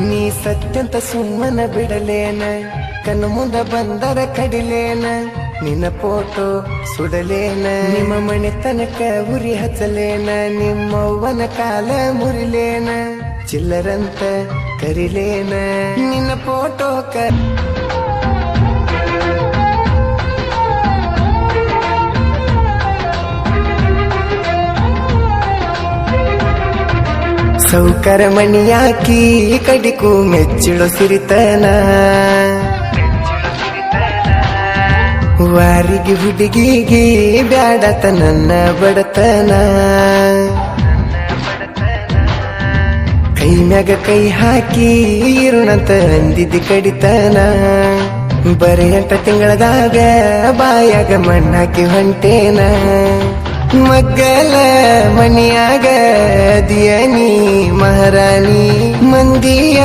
ನೀ ಸತ್ಯಂತ ಸುಮ್ಮನ ಬಿಡಲೇನ? ಕಣ್ಣು ಮುಂದ ಬಂದರ ಕಡಿಲೇನ? ನಿನ್ನ ಫೋಟೋ ಸುಡಲೇನ? ನಿಮ್ಮ ಮನೆ ತನಕ ಉರಿ ಹಚ್ಚಲೇನ? ನಿಮ್ಮವ್ವನ ಕಾಲ ಮುರಿಲೇನ? ಚಿಲ್ಲರಂತ ಕರಿಲೇನ? ನಿನ್ನ ಫೋಟೋ ಕ ಸೌಕರ ಮಣಿಯಾಕಿ ಕಡಿಕು ಮೆಚ್ಚಿಳು ಸಿರಿತನ. ವಾರಿಗೆ ಹುಡುಗಿಗೆ ಬ್ಯಾಡತ ನನ್ನ ಬಡತನ. ಕೈ ಮ್ಯಾಗ ಕೈ ಹಾಕಿ ಇರುಣಂತ ಅಂದಿದ್ದು ಕಡಿತನ. ಬರೆಯಂತ ತಿಂಗಳದಾಗ ಬಾಯಾಗ ಮಣ್ಣಾಕಿ ಹೊಂಟೇನ. ಮಗ್ಗಲ ಮನಿಯಾಗ ದಿಯನಿ ಮಹಾರಾಣಿ, ಮಂದಿಯ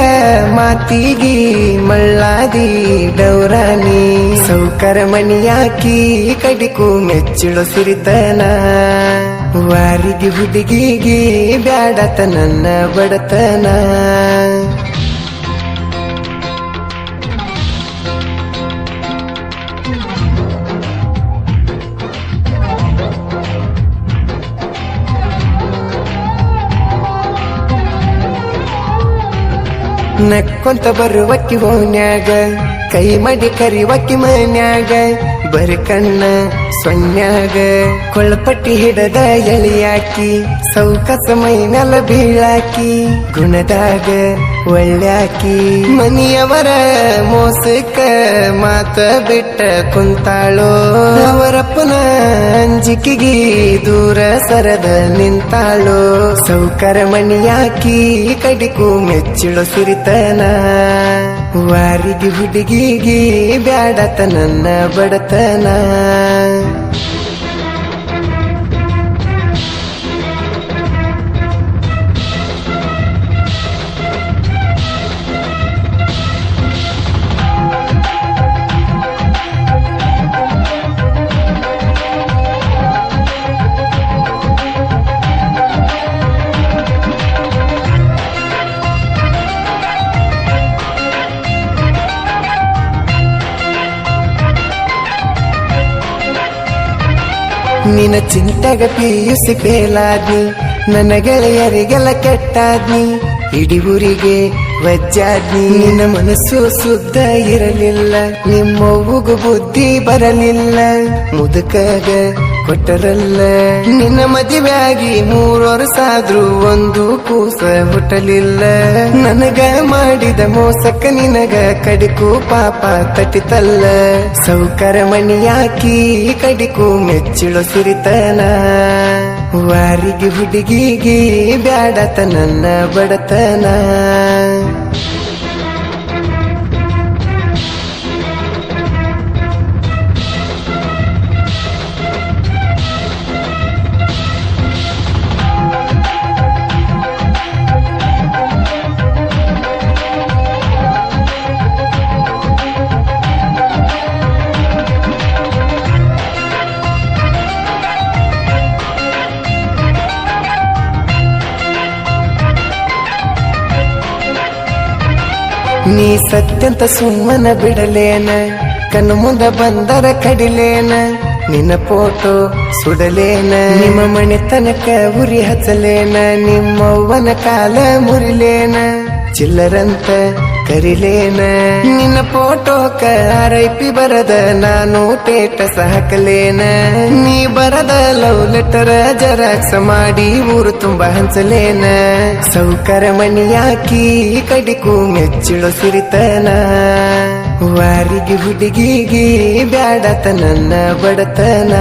ಮಾತಿಗಿ ಮಳ್ಳಾದಿ ಡೌರಾಣಿ. ಸೌಕರ ಮಣಿಯಾಕಿ ಕಡಿಕು ಮೆಚ್ಚಿಳೋ ಸಿರಿತನ. ವಾರಿಗೆ ಹುಡುಗಿಗೆ ಬ್ಯಾಡತ ನನ್ನ ಬಡತನ. ನಕ್ಕೊಂತ ಬರುವಕ್ಕಿ ಹೋನ್ಯಾಗ, ಕೈ ಮಡಿ ಕರಿವಕ್ಕಿ ಮನ್ಯಾಗ, ಬರಿ ಕಣ್ಣ ಸೊನ್ಯಾಗ. ಕೊಳಪಟ್ಟಿ ಹಿಡದ ಎಳಿಯಾಕಿ ಸೌಕಸ ಮೈ ನೆಲ ಬೀಳಾಕಿ, ಗುಣದಾಗ ಒಳ್ಳ್ಯಾಕಿ. ಮನಿಯವರ ಮೋಸಕ್ಕ ಮಾತ ಬಿಟ್ಟ ಕುಂತಾಳೋ ಅವರಪ್ಪನ ಅಂಜಿಕೆಗೆ ದೂರ ಸರದ ನಿಂತಾಳೋ. ಸೌಕರ ಮಣಿಯಾಕಿ ಕಡಿಕು ಮೆಚ್ಚಿಳೋ ಸಿರಿತನ ವಾರಿಗೆ ಹುಡುಗಿಗೆ ಬ್ಯಾಡತ ನನ್ನ ಬಡತನ. ನಿನ್ನ ಚಿಂತೆಗ ಪಿಯುಸಿ ಫೇಲಾದ್ನಿ ನನ್ನ ಗೆಳೆಯರಿಗೆಲ್ಲ ಕೆಟ್ಟಾದ್ನಿ. ಇಡೀ ಊರಿಗೆ ವಜ್ಜಾದ್ನಿ ನಿನ್ನ ಮನಸ್ಸು ಶುದ್ಧ ಇರಲಿಲ್ಲ. ನಿಮ್ಮವ್ವಗೂ ಬುದ್ಧಿ ಬರಲಿಲ್ಲ. ಮುದುಕಾಗ ಕೊಟ್ಟರಲ್ಲ. ನಿನ್ನ ಮದುವೆಯಾಗಿ ಮೂರು ವರ್ಷ ಆದ್ರೂ ಒಂದು ಕೂಸ ಹುಟ್ಟಲಿಲ್ಲ. ನನಗ ಮಾಡಿದ ಮೋಸಕ್ಕ ನಿನಗ ಕಡಿಕು ಪಾಪ ತಟ್ಟಿತಲ್ಲ. ಸೌಕರ ಮಣಿಯಾಕಿ ಕಡಿಕು ಮೆಚ್ಚಿಳು ಸುರಿತನ. ವಾರಿಗೆ ಹುಡುಗಿಗೆ ಬ್ಯಾಡತ ನನ್ನ ಬಡತನ. ನೀ ಸತ್ಯಂತ ಸುಮ್ಮನ ಬಿಡಲೇನ? ಕಣ್ಣು ಮುಂದ ಬಂದರ ಕಡಿಲೇನ? ನಿನ್ನ ಫೋಟೋ ಸುಡಲೇನ? ನಿಮ್ಮ ಮನೆ ತನಕ ಉರಿ ಹಚ್ಚಲೇನ? ನಿಮ್ಮವ್ವನ ಕಾಲ ಮುರಿಲೇನ? ಚಿಲ್ಲರಂತ ಕರಿಲೇನ? ನಿನ್ನ ಫೋಟೋಕ ಆರೈಪಿ ಬರದ ನಾನು ಟೇಟಸ್ ಹಾಕಲೇನ ನೀ ಬರದ ಲವ್ ಲೆಟರ್ ಜರಾಕ್ಸ ಮಾಡಿ ಊರು ತುಂಬಾ ಹಂಚಲೇನ? ಸೌಕರ ಮಣಿಯಾಕಿ ಕಡಿಕು ಮೆಚ್ಚಿಳೋ ಸಿರಿತನ? ವಾರಿಗೆ ಹುಡುಗಿಗೆ ಬ್ಯಾಡತ ನನ್ನ ಬಡತನ?